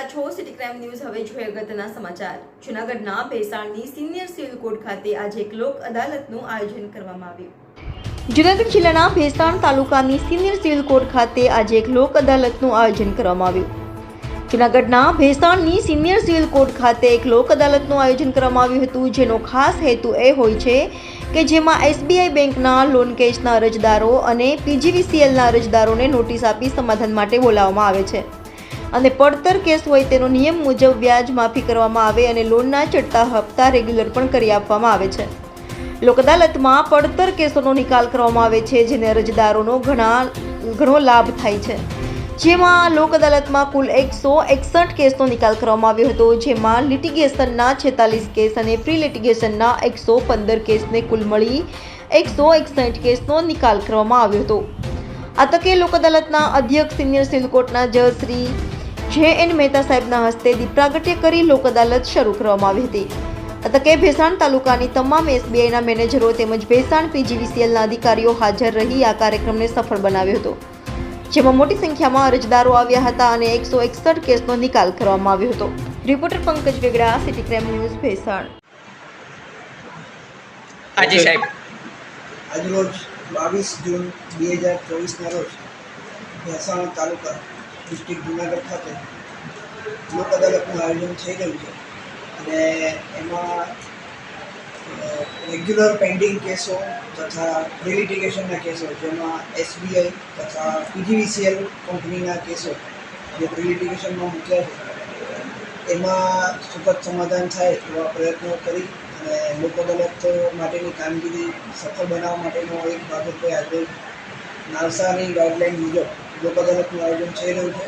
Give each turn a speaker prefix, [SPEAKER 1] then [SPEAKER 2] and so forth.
[SPEAKER 1] Crime news હવે જોઈએ અગત્યના સમાચાર. જૂનાગઢના ભેસાણની સિનિયર સિવિલ કોર્ટ ખાતે આજે એક લોક અદાલતનું આયોજન કરવામાં આવ્યું. જૂનાગઢ જિલ્લાના ભેસાણ તાલુકાની સિનિયર સિવિલ કોર્ટ ખાતે આજે એક લોક અદાલતનું આયોજન કરવામાં આવ્યું. જૂનાગઢના ભેસાણની સિનિયર સિવિલ કોર્ટ ખાતે એક લોક અદાલતનું આયોજન કરવામાં આવ્યું હતું, જેનો ખાસ હેતુ એ હોય છે કે જેમાં એસબીઆઈ બેંકના લોન કેસના અરજદારો અને પીજીવીસીએલના અરજદારોને નોટિસ આપી સમાધાન માટે બોલાવવામાં આવે છે. અને પડતર કેસ હોય તેનો નિયમ મુજબ વ્યાજ માફી કરવામાં આવે અને લોનના ચડતા હપ્તા રેગ્યુલર પણ કરી આપવામાં આવે છે. લોક અદાલતમાં પડતર કેસોનો નિકાલ કરવામાં આવે છે, જેને અરજદારોનો ઘણા, ઘણો લાભ થાય છે. જેમાં લોક અદાલતમાં કુલ એકસો એકસઠ કેસનો નિકાલ કરવામાં આવ્યો હતો, જેમાં લિટિગેશનના છેતાલીસ કેસ અને પ્રી લિટિગેશનના એકસો પંદર કેસને કુલ મળી એકસો એકસઠ કેસનો નિકાલ કરવામાં આવ્યો હતો. આ તકે લોક અદાલતના અધ્યક્ષ સિનિયર સિવિલ કોર્ટના જજ શ્રી જે એન મહેતા સાહેબના હસ્તે દીપ્રાગટ્ય કરી લોક અદાલત શરૂ કરવામાં આવી હતી. આ તકે ભેસાણ તાલુકાની તમામ એસબીઆઈના મેનેજરો તેમજ ભેસાણ પીજીવીસીએલના અધિકારીઓ હાજર રહી આ કાર્યક્રમને સફળ બનાવ્યો હતો. જેમાં મોટી સંખ્યામાં અરજદારો આવ્યા હતા અને એકસો એકસઠ કેસનો નિકાલ કરવામાં આવ્યો હતો. Reporter Pankaj Vegda city crime news Bhesan.
[SPEAKER 2] હાજી સાહેબ.
[SPEAKER 3] આજરોજ બાવીસ જૂન બે હજાર ચોવીસના રોજ ભેસાણ તાલુકા ડિસ્ટ્રિક્ટ જુનાગઢ ખાતે લોક અદાલતનું આયોજન થઈ રહ્યું છે. અને એમાં રેગ્યુલર પેન્ડિંગ કેસો તથા પ્રિલિટિગેશનના કેસો, જેમાં એસબીઆઈ તથા પીજીવીસીએલ કંપનીના કેસો જે પ્રિલિટિગેશનમાં મૂક્યા છે. એમાં સુખદ સમાધાન થાય એવા પ્રયત્નો કરી અને લોક અદાલત માટેની કામગીરી સફળ બનાવવા માટેનો એક બાબત આજે નાલસાની ગાઈડલાઈન મુજબ લોક અદાલતનું આયોજન થઈ રહ્યું છે.